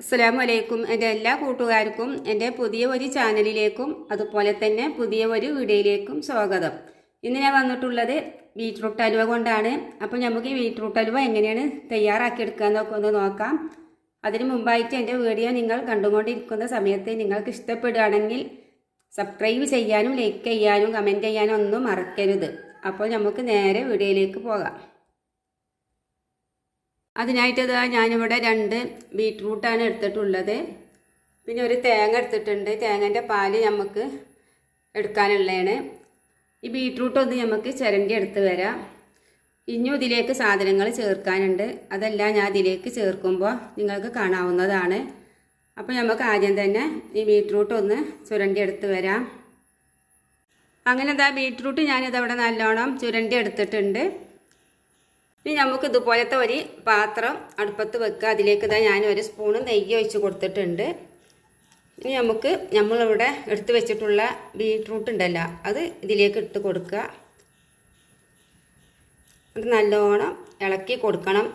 അസ്സലാമു വലൈക്കും എന്റെ എല്ലാ കൂട്ടുകാർക്കും എന്റെ പുതിയ ഒരു ചാനലിലേക്കും അതുപോലെ തന്നെ പുതിയ ഒരു വീഡിയോയിലേക്കും സ്വാഗതം. ഇന്ന് ഞാൻ വന്നിട്ടുള്ളത് ബീട്രൂട്ട് അലുവ കൊണ്ടാണ്. അപ്പോൾ നമുക്ക് ഈ ബീട്രൂട്ട് അലുവ എങ്ങനെയാണ് തയ്യാറാക്കിയെടുക്കുക എന്നൊക്കെ ഒന്ന് നോക്കാം. അതിന് മുമ്പായിട്ട് എന്റെ വീഡിയോ നിങ്ങൾ കണ്ടുകൊണ്ടിരിക്കുന്ന സമയത്ത് നിങ്ങൾക്ക് ഇഷ്ടപ്പെടുകയാണെങ്കിൽ സബ്സ്ക്രൈബ് ചെയ്യാനും ലൈക്ക് ചെയ്യാനും കമന്റ് ചെയ്യാനും ഒന്നും മറക്കരുത്. അപ്പോൾ നമുക്ക് നേരെ വീഡിയോയിലേക്ക് പോകാം. അതിനായിട്ട് ഇതാ ഞാനിവിടെ രണ്ട് ബീറ്റ്റൂട്ടാണ് എടുത്തിട്ടുള്ളത്. പിന്നെ ഒരു തേങ്ങ എടുത്തിട്ടുണ്ട്. തേങ്ങന്റെ പാൽ നമുക്ക് എടുക്കാനുള്ളതാണ് ഈ ബീറ്റ്റൂട്ട് ഒന്ന് നമുക്ക് ചിരണ്ടി എടുത്ത് വരാം. ഇനിയും ഇതിലേക്ക് സാധനങ്ങൾ ചേർക്കാനുണ്ട്. അതെല്ലാം ഞാൻ ഇതിലേക്ക് ചേർക്കുമ്പോൾ നിങ്ങൾക്ക് കാണാവുന്നതാണ്. അപ്പോൾ നമുക്ക് ആദ്യം തന്നെ ഈ ബീറ്റ്റൂട്ട് ഒന്ന് ചുരണ്ടി എടുത്ത് വരാം. അങ്ങനെ ഇതാ ബീറ്റ്റൂട്ട് ഞാനിതവിടെ നല്ലോണം ചുരണ്ടി എടുത്തിട്ടുണ്ട്. ഇനി നമുക്ക് ഇതുപോലത്തെ ഒരു പാത്രം അടുപ്പത്ത് വെക്കുക. അതിലേക്ക് ഇതാ ഞാൻ ഒരു സ്പൂണ് നെയ്യ് ഒഴിച്ച് കൊടുത്തിട്ടുണ്ട്. ഇനി നമുക്ക് നമ്മളിവിടെ എടുത്തു വെച്ചിട്ടുള്ള ബീട്രൂട്ട് ഉണ്ടല്ലോ അത് ഇതിലേക്ക് ഇട്ട് കൊടുക്കുക. അത് നല്ലോണം ഇളക്കി കൊടുക്കണം.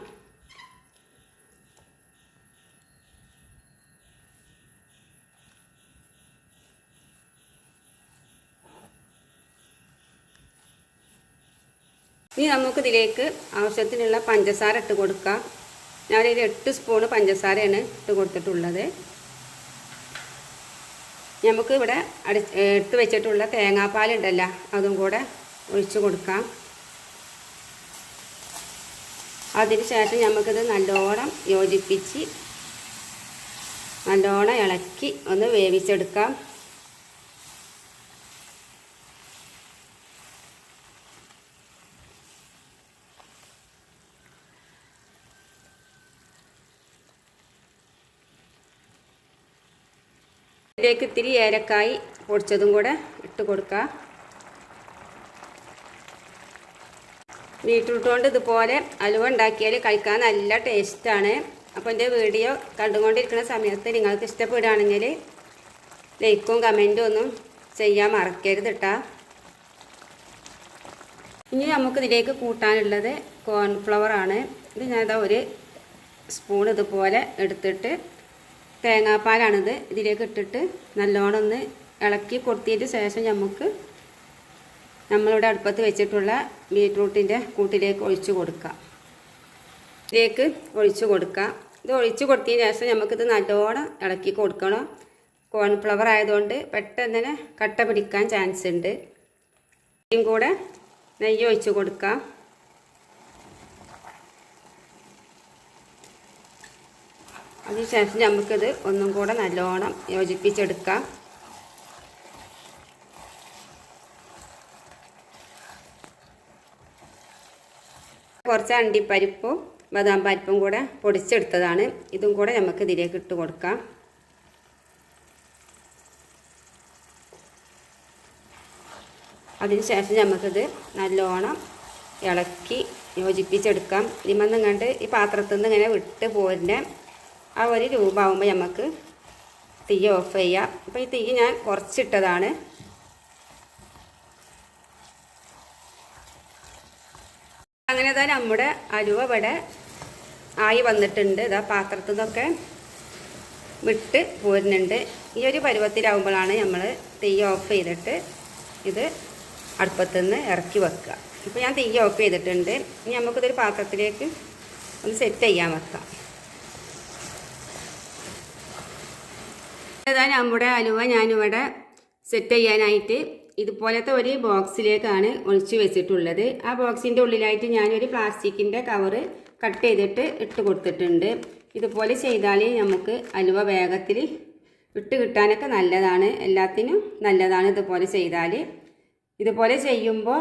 ഇനി നമുക്ക് ഇതിലേക്ക് ആവശ്യത്തിനുള്ള പഞ്ചസാര ഇട്ട് കൊടുക്കാം. ഞാനൊരു എട്ട് സ്പൂണ് പഞ്ചസാരയാണ് ഇട്ട് കൊടുത്തിട്ടുള്ളത്. നമുക്ക് ഇവിടെ അടി എടുത്ത് വെച്ചിട്ടുള്ള തേങ്ങാപ്പാലുണ്ടല്ലോ അതും കൂടെ ഒഴിച്ച് കൊടുക്കാം. അതിന് ശേഷം നമുക്കിത് നല്ലോണം യോജിപ്പിച്ച് നല്ലോണം ഇളക്കി ഒന്ന് വേവിച്ചെടുക്കാം. ഇതിലേക്ക് ഇത്തിരി ഏലക്കായി പൊടിച്ചതും കൂടെ ഇട്ട് കൊടുക്കുക ബീട്രൂട്ട് കൊണ്ട് ഇതുപോലെ അലുവ ഉണ്ടാക്കിയാൽ കഴിക്കാൻ നല്ല ടേസ്റ്റാണ്. അപ്പോൾ എന്റെ വീഡിയോ കണ്ടുകൊണ്ടിരിക്കുന്ന സമയത്ത് നിങ്ങൾക്ക് ഇഷ്ടപ്പെടുകയാണെങ്കിൽ ലൈക്കും കമന്റും ഒന്നും ചെയ്യാൻ മറക്കരുത് കേട്ടോ ഇനി നമുക്ക് ഇതിലേക്ക് കൂട്ടാനുള്ളത് കോൺഫ്ലവർ ആണ്. ഇത് ഞാനിതാ ഒരു സ്പൂൺ ഇതുപോലെ എടുത്തിട്ട് തേങ്ങാപ്പാലാണിത്. ഇതിലേക്ക് ഇട്ടിട്ട് നല്ലോണം ഒന്ന് ഇളക്കി കൊടുത്തതിന് ശേഷം നമുക്ക് നമ്മളിവിടെ അടുപ്പത്ത് വെച്ചിട്ടുള്ള ബീട്രൂട്ടിന്റെ കൂട്ടിലേക്ക് ഒഴിച്ചു കൊടുക്കാം. ഇതിലേക്ക് ഒഴിച്ചു കൊടുക്കാം. ഇത് ഒഴിച്ചു കൊടുത്തതിന് ശേഷം നമുക്കിത് നല്ലോണം ഇളക്കി കൊടുക്കണം. കോൺഫ്ലവർ ആയതുകൊണ്ട് പെട്ടെന്ന് തന്നെ കട്ട പിടിക്കാൻ ചാൻസ് ഉണ്ട് ഇതും കൂടെ നെയ്യ് ഒഴിച്ചു കൊടുക്കാം. അതിനുശേഷം നമുക്കിത് ഒന്നും കൂടെ നല്ലോണം യോജിപ്പിച്ചെടുക്കാം. കുറച്ച് അണ്ടിപ്പരിപ്പും ബദാം പരിപ്പും കൂടെ പൊടിച്ചെടുത്തതാണ്. ഇതും കൂടെ നമുക്ക് ഇതിലേക്ക് ഇട്ട് കൊടുക്കാം. അതിനുശേഷം നമുക്കിത് നല്ലോണം ഇളക്കി യോജിപ്പിച്ചെടുക്കാം. ഇതിമെന്നും കണ്ട് ഈ പാത്രത്തിൽ നിന്ന് ഇങ്ങനെ വിട്ട് പോരുന്ന ആ ഒരു രൂപമാകുമ്പോൾ നമുക്ക് തീ ഓഫ് ചെയ്യാം. അപ്പോൾ ഈ തീ ഞാൻ കുറച്ചിട്ടതാണ്. അങ്ങനെ തന്നെ നമ്മുടെ അലുവ ഇവിടെ ആയി വന്നിട്ടുണ്ട്. ഇതാ പാത്രത്തിൽ നിന്നൊക്കെ വിട്ട് പോരുന്നുണ്ട്. ഈ ഒരു പരുവത്തിലാവുമ്പോഴാണ് നമ്മൾ തീ ഓഫ് ചെയ്തിട്ട് ഇത് അടുപ്പത്തു നിന്ന് ഇറക്കി വെക്കുക. ഇപ്പോൾ ഞാൻ തീ ഓഫ് ചെയ്തിട്ടുണ്ട്. ഇനി നമുക്കിതൊരു പാത്രത്തിലേക്ക് ഒന്ന് സെറ്റ് ചെയ്യാൻ വെക്കാം. ഇതാ നമ്മുടെ അലുവ ഞാനിവിടെ സെറ്റ് ചെയ്യാനായിട്ട് ഇതുപോലത്തെ ഒരു ബോക്സിലേക്കാണ് ഒളിച്ചു വെച്ചിട്ടുള്ളത്. ആ ബോക്സിന്റെ ഉള്ളിലായിട്ട് ഞാനൊരു പ്ലാസ്റ്റിക്കിന്റെ കവറ് കട്ട് ചെയ്തിട്ട് ഇട്ട് കൊടുത്തിട്ടുണ്ട്. ഇതുപോലെ ചെയ്താൽ നമുക്ക് അലുവ വേഗത്തിൽ ഇട്ട് കിട്ടാനൊക്കെ നല്ലതാണ്. എല്ലാത്തിനും നല്ലതാണ് ഇതുപോലെ ചെയ്താൽ ഇതുപോലെ ചെയ്യുമ്പോൾ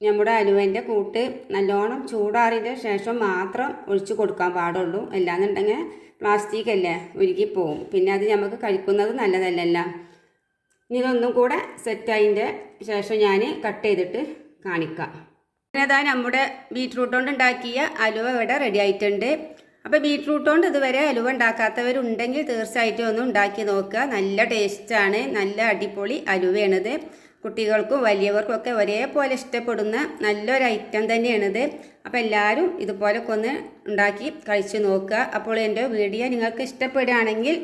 നമ്മുടെ അലുവേന്റെ കൂട്ട് നല്ലോണം ചൂടാറിന്റെ ശേഷം മാത്രം ഒഴിച്ചു കൊടുക്കാൻ പാടുള്ളൂ. അല്ലാന്നുണ്ടെങ്കിൽ പ്ലാസ്റ്റിക് അല്ലേ ഉരുകിപ്പോവും. പിന്നെ അത് നമുക്ക് കഴിക്കുന്നത് നല്ലതല്ലല്ല. ഇനി ഇതൊന്നും കൂടെ സെറ്റായതിന്റെ ശേഷം ഞാൻ കട്ട് ചെയ്തിട്ട് കാണിക്കാം. അതാ നമ്മുടെ ബീട്രൂട്ട് കൊണ്ട് ഉണ്ടാക്കിയ അലുവ ഇവിടെ റെഡി ആയിട്ടുണ്ട്. അപ്പോൾ ബീട്രൂട്ട് കൊണ്ട് ഇതുവരെ അലുവ ഉണ്ടാക്കാത്തവരുണ്ടെങ്കിൽ തീർച്ചയായിട്ടും ഒന്ന് ഉണ്ടാക്കി നോക്കുക. നല്ല ടേസ്റ്റാണ് നല്ല അടിപൊളി അലുവയാണിത്. കുട്ടികൾക്കും വലിയവർക്കും ഒക്കെ ഒരേപോലെ ഇഷ്ടപ്പെടുന്ന നല്ലൊരു ഐറ്റം തന്നെയാണിത്. അപ്പോൾ എല്ലാവരും ഇതുപോലൊക്കെ ഒന്ന് ഉണ്ടാക്കി കഴിച്ച് നോക്കുക. അപ്പോൾ എന്റെ വീഡിയോ നിങ്ങൾക്ക് ഇഷ്ടപ്പെടുകയാണെങ്കിൽ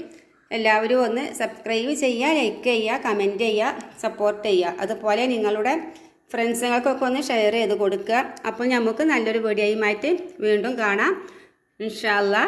എല്ലാവരും ഒന്ന് സബ്സ്ക്രൈബ് ചെയ്യുക ലൈക്ക് ചെയ്യുക കമന്റ് ചെയ്യുക സപ്പോർട്ട് ചെയ്യുക. അതുപോലെ നിങ്ങളുടെ ഫ്രണ്ട്സുകൾക്കൊക്കെ ഒന്ന് ഷെയർ ചെയ്ത് കൊടുക്കുക. അപ്പോൾ നമുക്ക് നല്ലൊരു വീഡിയോയുമായിട്ട് വീണ്ടും കാണാം. ഇൻഷാല്ലാ